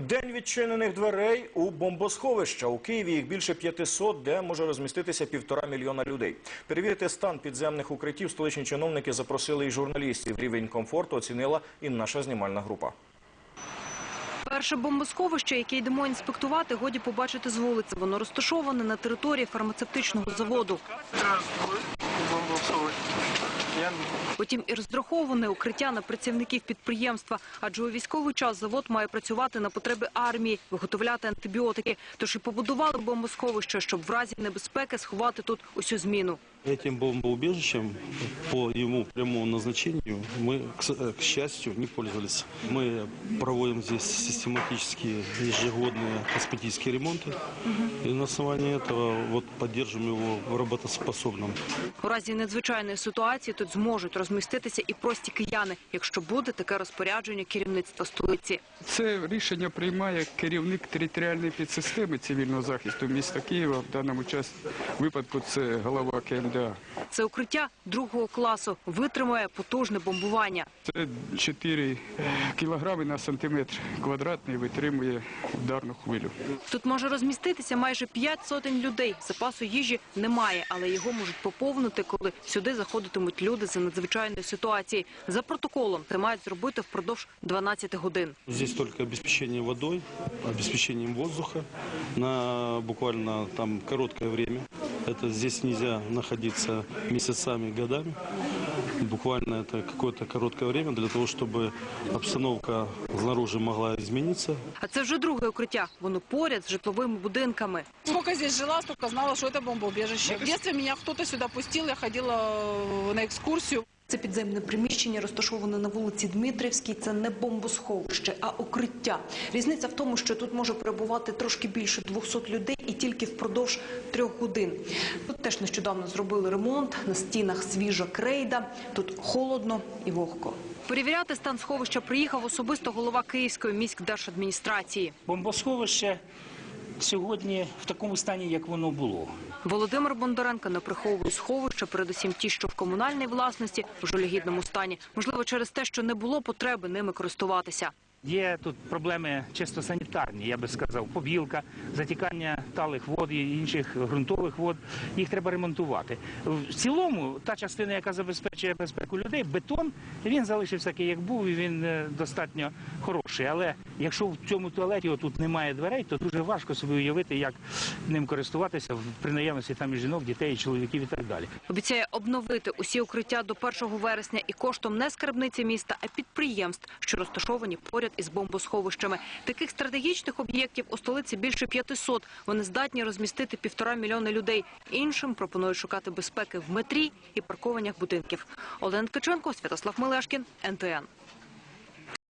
День відчинених дверей у бомбосховища. У Києві їх більше 500, де може розміститися півтора мільйона людей. Перевірити стан підземних укриттів столичні чиновники запросили і журналістів. Рівень комфорту оцінила і наша знімальна група. Перше бомбосховище, яке йдемо інспектувати, годі побачити з вулиці. Воно розташоване на території фармацевтичного заводу. Потім і розраховане укриття на працівників підприємства, адже у військовий час завод має працювати на потреби армії, виготовляти антибіотики. Тож і побудували бомбосховище, щоб в разі небезпеки сховати тут усю зміну. Этим бомбоубежищем по ему прямому назначению мы, к с- э, к счастью, не пользовались. Мы проводим здесь систематические ежегодные косметические ремонты. И на основании этого вот поддерживаем его работоспособным. У разі надзвичайної ситуації тут зможуть розміститися і прості кияни, якщо буде таке розпорядження керівництва столиці. Це рішення приймає керівник територіальної підсистеми цивільного захисту міста Києва. В даному час випадку це голова КМДА. Це укриття другого класу витримує потужне бомбування. Це 4 кілограми на сантиметр квадратний витримує ударну хвилю. Тут може розміститися майже п'ять сотень людей. Запасу їжі немає, але його можуть поповнити, коли сюди заходитимуть люди за надзвичайної ситуації. За протоколом це мають зробити впродовж 12 годин. Здесь только обеспечение водой, обеспечением воздуха на буквально там короткое время. Это здесь нельзя находиться месяцами, годами. Буквально это какое-то короткое время для того, чтобы обстановка снаружи могла измениться. А це вже друге укриття. Воно поряд з житловими будинками. Сколько здесь жила, столько знала, что это бомбоубежище. В детстве меня кто-то сюда пустил, я ходила э, на экскурсию. Це підземне приміщення, розташоване на вулиці Дмитрівській. Це не бомбосховище, а укриття. Різниця в тому, що тут може перебувати трошки більше 200 людей і тільки впродовж трьох годин. Тут теж нещодавно зробили ремонт, на стінах свіжа крейда, тут холодно і вогко. Перевіряти стан сховища приїхав особисто голова Київської міськдержадміністрації. Бомбосховище сьогодні в такому стані, як воно було. Володимир Бондаренко не приховує сховища, передусім ті, що в комунальній власності, в жалюгідному стані. Можливо, через те, що не було потреби ними користуватися. Є тут проблеми чисто санітарні, я би сказав, побілка, затікання талих вод і інших ґрунтових вод. Їх треба ремонтувати. В цілому, та частина, яка забезпечує безпеку людей, бетон, він залишився такий, як був, і він е, достатньо хороший. Але якщо в цьому туалеті отут немає дверей, то дуже важко собі уявити, як ним користуватися при наявності там і жінок, дітей, і чоловіків і так далі. Обіцяє обновити усі укриття до 1 вересня і коштом не скарбниці міста, а підприємств, що розташовані поряд із бомбосховищами. Таких стратегічних об'єктів у столиці більше 500. Вони здатні розмістити півтора мільйона людей. Іншим пропонують шукати безпеки в метрі і паркованнях будинків. Олена Ткаченко, Святослав Мелешкін, НТН.